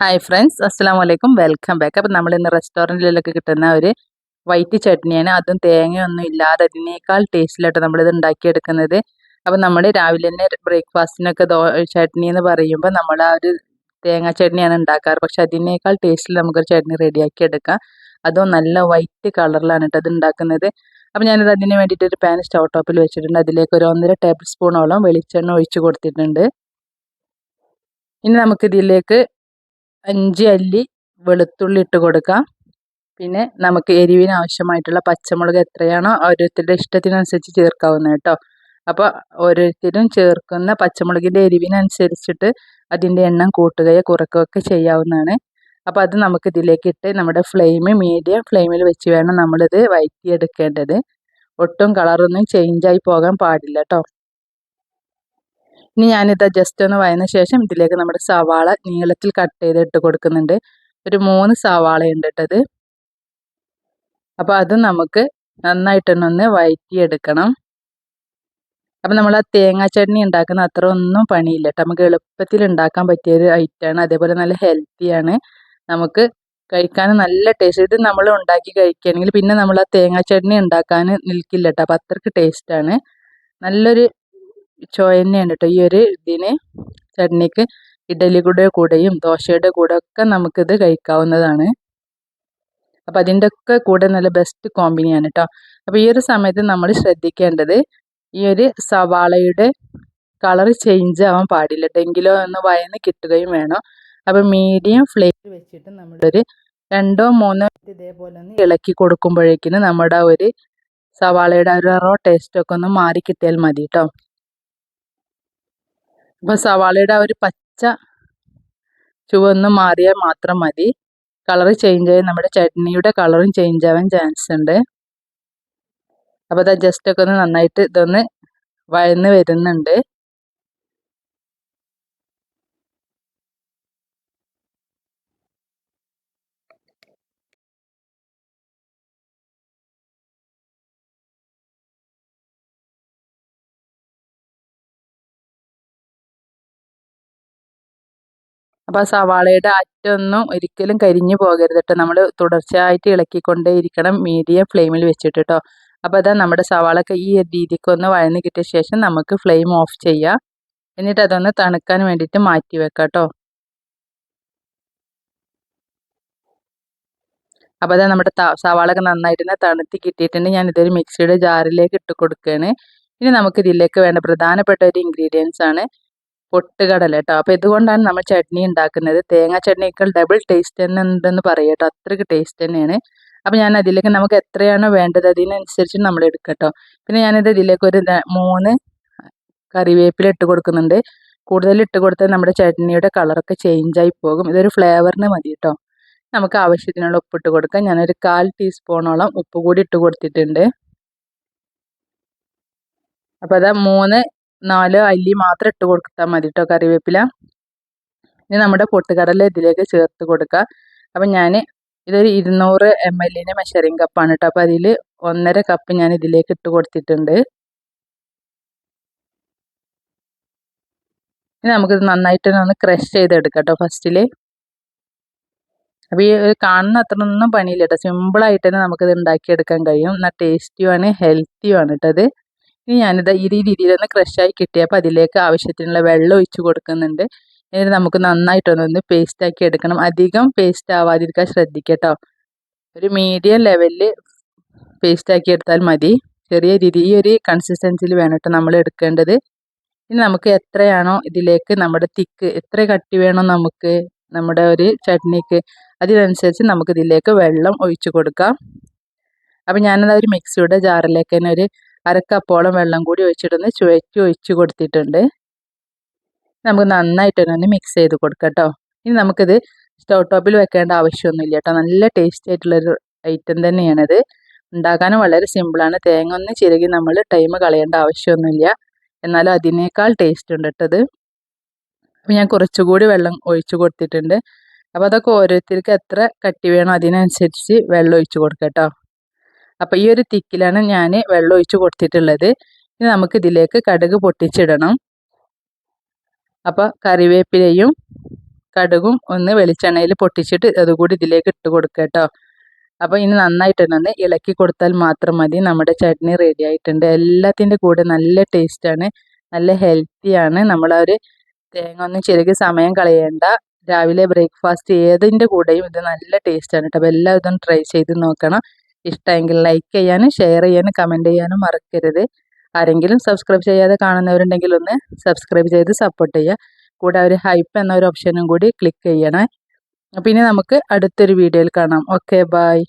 Hi friends അസ്സാം വലൈക്കും welcome back അപ്പം നമ്മൾ ഇന്ന് റെസ്റ്റോറന്റിലൊക്കെ കിട്ടുന്ന ഒരു വൈറ്റ് ചട്നിയാണ്. അതും തേങ്ങയൊന്നും ഇല്ലാതെ അതിനേക്കാൾ ടേസ്റ്റിലായിട്ട് നമ്മളിത് ഉണ്ടാക്കിയെടുക്കുന്നത്. അപ്പം നമ്മൾ രാവിലെ തന്നെ ബ്രേക്ക്ഫാസ്റ്റിനൊക്കെ ദോ ചട്നി എന്ന് പറയുമ്പോൾ നമ്മൾ ആ ഒരു തേങ്ങ ചട്നിയാണ് ഉണ്ടാക്കാറ്. പക്ഷെ അതിനേക്കാൾ ടേസ്റ്റിൽ നമുക്കൊരു ചട്നി റെഡിയാക്കി എടുക്കാം അതും നല്ല വൈറ്റ് കളറിലാണ് കേട്ടോ അത് ഉണ്ടാക്കുന്നത്. അപ്പം ഞാനിത് അതിന് വേണ്ടിയിട്ട് ഒരു പാൻ സ്റ്റൗ ടോപ്പിൽ വെച്ചിട്ടുണ്ട്. അതിലേക്ക് ഒരു ഒന്നര ടേബിൾ സ്പൂണോളം വെളിച്ചെണ്ണ ഒഴിച്ച് കൊടുത്തിട്ടുണ്ട്. ഇനി നമുക്കിതിലേക്ക് അഞ്ച് അല്ലി വെളുത്തുള്ളി ഇട്ട് കൊടുക്കാം. പിന്നെ നമുക്ക് എരിവിന് ആവശ്യമായിട്ടുള്ള പച്ചമുളക് എത്രയാണോ ഓരോരുത്തരുടെ ഇഷ്ടത്തിനനുസരിച്ച് ചേർക്കാവുന്ന കേട്ടോ. അപ്പോൾ ഓരോരുത്തരും ചേർക്കുന്ന പച്ചമുളകിന്റെ എരിവിനനുസരിച്ചിട്ട് അതിന്റെ എണ്ണം കൂട്ടുകയോ കുറയ്ക്കുകയൊക്കെ ചെയ്യാവുന്നതാണ്. അപ്പോൾ അത് നമുക്ക് ഇതിലേക്ക് ഇട്ട് നമ്മുടെ ഫ്ലെയിം മീഡിയം ഫ്ലെയിമിൽ വെച്ച് വേണം നമ്മളിത് വഴറ്റിയെടുക്കേണ്ടത് ഒട്ടും കളറൊന്നും ചേഞ്ചായി പോകാൻ പാടില്ല കേട്ടോ. ഇനി ഞാനിത് ജസ്റ്റ് ഒന്ന് വയന്ന ശേഷം ഇതിലേക്ക് നമ്മുടെ സവാള നീളത്തിൽ കട്ട് ചെയ്ത് ഇട്ട് കൊടുക്കുന്നുണ്ട്. ഒരു മൂന്ന് സവാള ഉണ്ട് ഇട്ടത് അപ്പോൾ അത് നമുക്ക് നന്നായിട്ടൊന്നൊന്ന് വഴറ്റിയെടുക്കണം അപ്പം നമ്മൾ ആ തേങ്ങാ ചട്നി ഉണ്ടാക്കുന്ന അത്ര ഒന്നും പണിയില്ല കേട്ടോ നമുക്ക് എളുപ്പത്തിൽ ഉണ്ടാക്കാൻ പറ്റിയ പറ്റിയൊരു ഐറ്റമാണ് അതേപോലെ നല്ല ഹെൽത്തിയാണ് നമുക്ക് കഴിക്കാൻ നല്ല ടേസ്റ്റ് ഇത് നമ്മൾ ഉണ്ടാക്കി കഴിക്കുകയാണെങ്കിൽ പിന്നെ നമ്മൾ ആ തേങ്ങാ ചട്നി ഉണ്ടാക്കാൻ നിൽക്കില്ല കേട്ടോ അപ്പം അത്രയ്ക്ക് ടേസ്റ്റാണ് നല്ലൊരു ചുവ തന്നെയാണ് കേട്ടോ ഈ ഒരു ഇതിന്. ചട്നിക്ക് ഇഡലിയുടെ കൂടെയും ദോശയുടെ കൂടെ ഒക്കെ നമുക്കിത് കഴിക്കാവുന്നതാണ്. അപ്പം അതിന്റെ ഒക്കെ കൂടെ നല്ല ബെസ്റ്റ് കോമ്പിനിയാണ് കേട്ടോ അപ്പോൾ ഈ ഒരു സമയത്ത് നമ്മൾ ശ്രദ്ധിക്കേണ്ടത് ഈ ഒരു സവാളയുടെ കളർ ചേഞ്ച് ആവാൻ പാടില്ല. എങ്കിലോ ഒന്ന് വയന്ന് കിട്ടുകയും വേണം. അപ്പം മീഡിയം ഫ്ലെയിമിൽ വെച്ചിട്ട് നമ്മളൊരു രണ്ടോ മൂന്നോ ഇതേപോലെ ഒന്ന് ഇളക്കി കൊടുക്കുമ്പോഴേക്കിന് നമ്മുടെ ഒരു സവാളയുടെ ഒരു റോ ടേസ്റ്റൊക്കെ ഒന്ന് മാറി കിട്ടിയാൽ മതി കേട്ടോ അപ്പോൾ സവാളയുടെ ആ ഒരു പച്ച ചുവന്ന് മാറിയാൽ മാത്രം മതി. കളർ ചേഞ്ച് ആയി നമ്മുടെ ചട്നിയുടെ കളറും ചേഞ്ച് ആവാൻ ചാൻസ് ഉണ്ട്. അപ്പോൾ അത് ജസ്റ്റ് ഒക്കെ ഒന്ന് നന്നായിട്ട് ഇതൊന്ന് വഴന്ന് വരുന്നുണ്ട്. അപ്പോൾ ആ സവാളയുടെ അറ്റൊന്നും ഒരിക്കലും കരിഞ്ഞു പോകരുത് കേട്ടോ നമ്മൾ തുടർച്ചയായിട്ട് ഇളക്കിക്കൊണ്ടേ ഇരിക്കണം മീഡിയം ഫ്ലെയിമിൽ വെച്ചിട്ട് കേട്ടോ അപ്പോൾ അതാ നമ്മുടെ സവാളൊക്കെ ഈ രീതിക്കൊന്ന് വഴന്ന് കിട്ടിയ ശേഷം നമുക്ക് ഫ്ലെയിം ഓഫ് ചെയ്യാം. എന്നിട്ട് അതൊന്ന് തണുക്കാൻ വേണ്ടിയിട്ട് മാറ്റി വെക്കാം കേട്ടോ അപ്പോൾ അതാ നമ്മുടെ സവാളൊക്കെ നന്നായിട്ട് തണുത്തി കിട്ടിയിട്ടുണ്ട്. ഞാൻ ഇതൊരു മിക്സിയുടെ ജാറിലേക്ക് ഇട്ട് കൊടുക്കുകയാണ് ഇനി നമുക്ക് ഇതിലേക്ക് വേണ്ട പ്രധാനപ്പെട്ട ഒരു ഇൻഗ്രീഡിയൻസ് ആണ് പൊട്ടുകടല കേട്ടോ അപ്പോൾ ഇതുകൊണ്ടാണ് നമ്മൾ ചട്നി ഉണ്ടാക്കുന്നത്. തേങ്ങാ ചട്നിയേക്കാൾ ഡബിൾ ടേസ്റ്റ് തന്നെ ഉണ്ടെന്ന് പറയാം കേട്ടോ. അത്രയ്ക്ക് ടേസ്റ്റ് തന്നെയാണ്. അപ്പോൾ ഞാൻ അതിലേക്ക് നമുക്ക് എത്രയാണോ വേണ്ടത് അതിനനുസരിച്ച് നമ്മൾ എടുക്കുക പിന്നെ ഞാനിത് ഇതിലേക്ക് ഒരു മൂന്ന് കറിവേപ്പില ഇട്ട് കൊടുക്കുന്നുണ്ട്. കൂടുതൽ ഇട്ട് കൊടുത്താൽ നമ്മുടെ ചട്നിയുടെ കളറൊക്കെ ആയി പോകും. ഇതൊരു ഫ്ലേവറിന് മതി കേട്ടോ. നമുക്ക് ആവശ്യത്തിനുള്ള ഉപ്പിട്ട് കൊടുക്കാം. ഞാനൊരു കാൽ ടീസ്പൂണോളം ഉപ്പ് കൂടി ഇട്ട് കൊടുത്തിട്ടുണ്ട്. അപ്പോൾ അതാ മൂന്ന് നാല് അല്ലി മാത്രം ഇട്ട് കൊടുത്താൽ മതി കേട്ടോ കറിവേപ്പില. ഇനി നമ്മുടെ പൊട്ടുകടല ഇതിലേക്ക് ചേർത്ത് കൊടുക്കുക അപ്പം ഞാൻ ഇതൊരു ഇരുന്നൂറ് എം എല്ലിന്റെ മെഷറിങ് കപ്പാണ് കേട്ടോ അപ്പോൾ അതിൽ ഒന്നര കപ്പ് ഞാൻ ഇതിലേക്ക് ഇട്ട് കൊടുത്തിട്ടുണ്ട്. ഇനി നമുക്കിത് നന്നായിട്ട് ഒന്ന് ക്രഷ് ചെയ്തെടുക്കാം കേട്ടോ ഫസ്റ്റിൽ അപ്പോൾ ഈ കാണുന്ന അത്ര ഒന്നും പണിയില്ല കേട്ടോ സിമ്പിളായിട്ട് തന്നെ നമുക്കിത് ഉണ്ടാക്കിയെടുക്കാൻ കഴിയും. എന്നാൽ ടേസ്റ്റിയുമാണ് ഹെൽത്തിയുമാണ് കേട്ടോ അത് ഇനി ഞാനിത് ഈ രീതിയിലൊന്ന് ക്രഷായി കിട്ടിയപ്പോൾ അതിലേക്ക് ആവശ്യത്തിനുള്ള വെള്ളം ഒഴിച്ചു കൊടുക്കുന്നുണ്ട്. ഇനി നമുക്ക് നന്നായിട്ടൊന്നൊന്ന് പേസ്റ്റാക്കി എടുക്കണം. അധികം പേസ്റ്റ് ആവാതിരിക്കാൻ ശ്രദ്ധിക്കട്ടോ. ഒരു മീഡിയം ലെവലിൽ പേസ്റ്റ് ആക്കി എടുത്താൽ മതി. ചെറിയ രീതി ഈ ഒരു കൺസിസ്റ്റൻസിയിൽ വേണം കേട്ടോ നമ്മൾ എടുക്കേണ്ടത്. ഇനി നമുക്ക് എത്രയാണോ ഇതിലേക്ക് നമ്മുടെ തിക്ക് എത്ര കട്ടി വേണോ നമുക്ക് നമ്മുടെ ഒരു ചട്നിക്ക് അതിനനുസരിച്ച് നമുക്ക് ഇതിലേക്ക് വെള്ളം ഒഴിച്ചു കൊടുക്കാം. അപ്പം ഞാനത് ഒരു മിക്സിയുടെ ജാറിലേക്ക് തന്നെ ഒരു അരക്കപ്പോളം വെള്ളം കൂടി ഒഴിച്ചിട്ടൊന്ന് ചുവയ്ക്ക് ഒഴിച്ചു കൊടുത്തിട്ടുണ്ട്. നമുക്ക് നന്നായിട്ട് തന്നെ മിക്സ് ചെയ്ത് കൊടുക്കാം കേട്ടോ ഇനി നമുക്കിത് സ്റ്റൗ ടോപ്പിൽ വെക്കേണ്ട ആവശ്യമൊന്നുമില്ല കേട്ടോ നല്ല ടേസ്റ്റി ആയിട്ടുള്ളൊരു ഐറ്റം തന്നെയാണിത്. ഉണ്ടാക്കാനും വളരെ സിമ്പിളാണ് തേങ്ങ ഒന്ന് ചിരകി നമ്മൾ ടൈം കളയേണ്ട ആവശ്യമൊന്നുമില്ല. എന്നാലും അതിനേക്കാൾ ടേസ്റ്റ് ഉണ്ട് കേട്ടത് അപ്പോൾ ഞാൻ കുറച്ചുകൂടി വെള്ളം ഒഴിച്ച് കൊടുത്തിട്ടുണ്ട്. അപ്പോൾ അതൊക്കെ ഓരോരുത്തർക്ക് എത്ര കട്ടി വേണോ അതിനനുസരിച്ച് വെള്ളം ഒഴിച്ച് കൊടുക്കാം കേട്ടോ അപ്പോൾ ഈ ഒരു തിക്കിലാണ് ഞാൻ വെള്ളം ഒഴിച്ച് കൊടുത്തിട്ടുള്ളത്. ഇനി നമുക്ക് ഇതിലേക്ക് കടുക് പൊട്ടിച്ചിടണം. അപ്പോൾ കറിവേപ്പിലയും കടുകും ഒന്ന് വെളിച്ചെണ്ണയിൽ പൊട്ടിച്ചിട്ട് അതുകൂടി ഇതിലേക്ക് ഇട്ട് കൊടുക്കുക കേട്ടോ അപ്പോൾ ഇനി നന്നായിട്ടൊന്ന് ഇളക്കി കൊടുത്താൽ മാത്രം മതി. നമ്മുടെ ചട്നി റെഡി ആയിട്ടുണ്ട്. എല്ലാത്തിന്റെ കൂടെ നല്ല ടേസ്റ്റാണ് നല്ല ഹെൽത്തിയാണ് നമ്മളാ ഒരു തേങ്ങ ഒന്നും ചെറിയ സമയം കളയേണ്ട. രാവിലെ ബ്രേക്ക്ഫാസ്റ്റ് ഏതിന്റെ കൂടെയും ഇത് നല്ല ടേസ്റ്റാണ് കേട്ടോ അപ്പോൾ എല്ലാവരും ട്രൈ ചെയ്ത് നോക്കണം. ഇഷ്ടമെങ്കിൽ ലൈക്ക് ചെയ്യാനും ഷെയർ ചെയ്യാനും കമന്റ് ചെയ്യാനും മറക്കരുത്. ആരെങ്കിലും സബ്സ്ക്രൈബ് ചെയ്യാതെ കാണുന്നവരുണ്ടെങ്കിൽ ഒന്ന് സബ്സ്ക്രൈബ് ചെയ്ത് സപ്പോർട്ട് ചെയ്യുക. കൂടെ ഒരു ഹൈപ്പ് എന്നൊരു ഓപ്ഷനും കൂടി ക്ലിക്ക് ചെയ്യണേ. പിന്നെ നമുക്ക് അടുത്തൊരു വീഡിയോയിൽ കാണാം. Okay bye